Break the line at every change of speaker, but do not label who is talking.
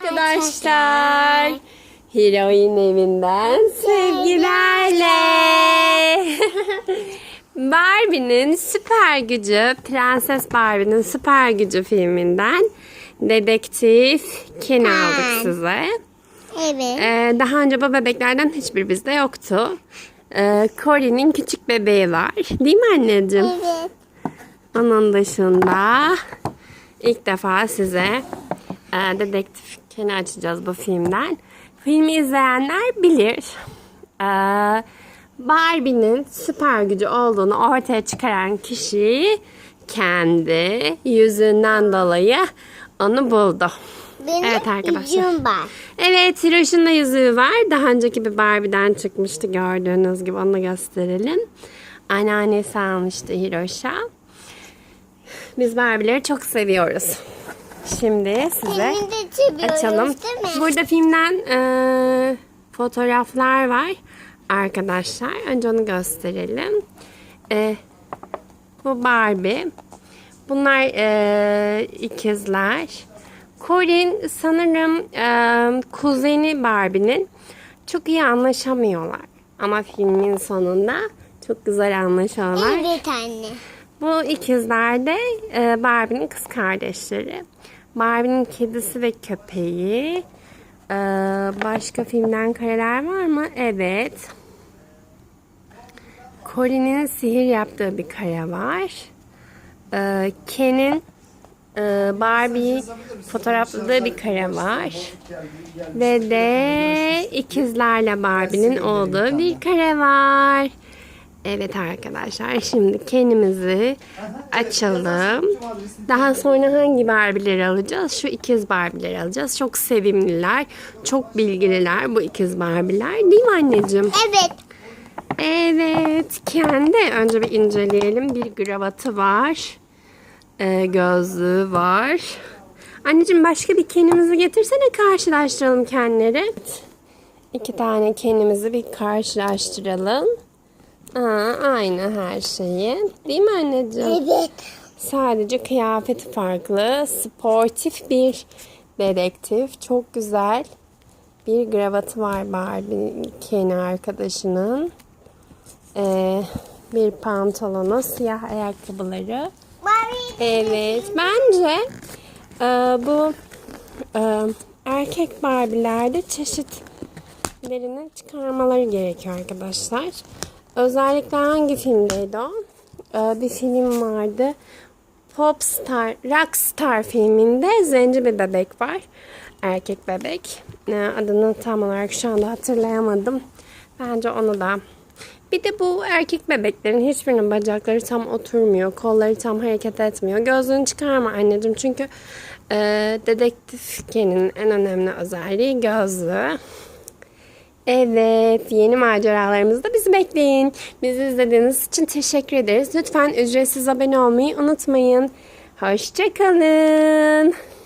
Arkadaşlar, Heroin evinden sevgilerle. Barbie'nin süper gücü, Prenses Barbie'nin süper gücü filminden dedektif Ken aldık size.
Evet.
Ee, daha önce bu bebeklerden hiçbir bizde yoktu. Ee, Cory'nin küçük bebeği var. Değil mi anneciğim?
Evet.
Onun dışında ilk defa size e, dedektif Ken'i açacağız bu filmden. Filmi izleyenler bilir. E, Barbie'nin süper gücü olduğunu ortaya çıkaran kişi kendi yüzünden dolayı onu buldu.
Benim
Evet arkadaşlar.
var.
Evet, Hiroş'un da yüzüğü var. Daha önceki bir Barbie'den çıkmıştı gördüğünüz gibi. Onu da gösterelim. Anneannesi almıştı Hiroş'a. Biz Barbie'leri çok seviyoruz. Şimdi size
de
açalım.
değil mi?
Burada filmden e, fotoğraflar var arkadaşlar. Önce onu gösterelim. E, bu Barbie. Bunlar e, ikizler. Corin sanırım e, kuzeni Barbie'nin. Çok iyi anlaşamıyorlar. Ama filmin sonunda çok güzel anlaşıyorlar.
Evet anne.
Bu ikizler de e, Barbie'nin kız kardeşleri. Barbie'nin kedisi ve köpeği. E, başka filmden kareler var mı? Evet. Corin'in sihir yaptığı bir kare var. E, Ken'in e, Barbie'yi fotoğrafladığı bir kare var. Ve de ikizlerle Barbie'nin olduğu bir kare var. Evet arkadaşlar şimdi kendimizi açalım. Daha sonra hangi Barbie'leri alacağız? Şu ikiz Barbie'leri alacağız. Çok sevimliler, çok bilgililer bu ikiz Barbie'ler. Değil mi anneciğim?
Evet.
Evet, kendi önce bir inceleyelim. Bir gravatı var. Ee, gözlüğü var. Anneciğim başka bir kendimizi getirsene karşılaştıralım kendileri. İki tane kendimizi bir karşılaştıralım. Aa, aynı her şeyi. Değil mi anneciğim?
Evet.
Sadece kıyafeti farklı. Sportif bir dedektif. Çok güzel. Bir gravatı var Barbie Ken arkadaşının. Ee, bir pantolonu, siyah ayakkabıları.
Barbie.
Evet, bence e, bu e, erkek Barbie'lerde çeşitlerini çıkarmaları gerekiyor arkadaşlar. Özellikle hangi filmdeydi o? E, bir film vardı. Popstar, Rockstar filminde zenci bir bebek var. Erkek bebek. E, adını tam olarak şu anda hatırlayamadım. Bence onu da bir de bu erkek bebeklerin hiçbirinin bacakları tam oturmuyor. Kolları tam hareket etmiyor. Gözlüğünü çıkarma anneciğim. Çünkü e, dedektif en önemli özelliği gözlüğü. Evet, yeni maceralarımızda bizi bekleyin. Bizi izlediğiniz için teşekkür ederiz. Lütfen ücretsiz abone olmayı unutmayın. Hoşçakalın.